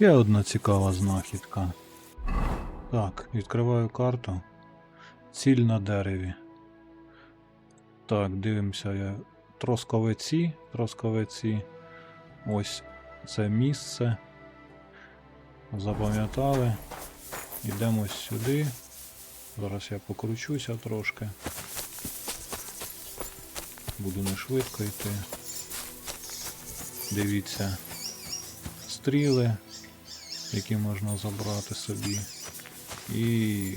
Є одна цікава знахідка. Так, відкриваю карту. Ціль на дереві. Так, дивимося. Я... Тросковиці. Тросковиці. Ось це місце. Запам'ятали. Йдемо сюди. Зараз я покручуся трошки. Буду не швидко йти. Дивіться. Стріли, які можна забрати собі. І.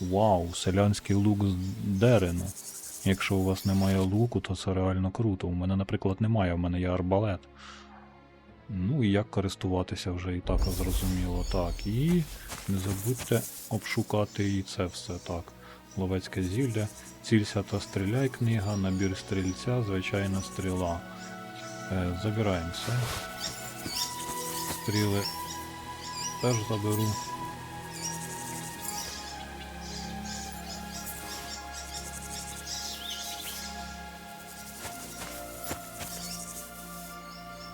Вау, селянський лук з дерену. Якщо у вас немає луку, то це реально круто. У мене, наприклад, немає, у мене є арбалет. Ну і як користуватися вже і так зрозуміло. Так, і не забудьте обшукати і це все так. Ловецьке зілля, цілься та стріляй книга, набір стрільця, звичайна стріла. Е, забираємо все. Стріли теж заберу.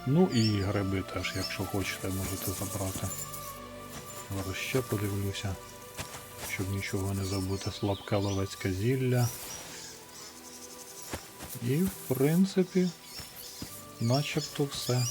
Ну і гриби теж, якщо хочете, можете забрати. Зараз ще подивлюся, щоб нічого не забути. Слабке ловецьке зілля. І в принципі, начебто все.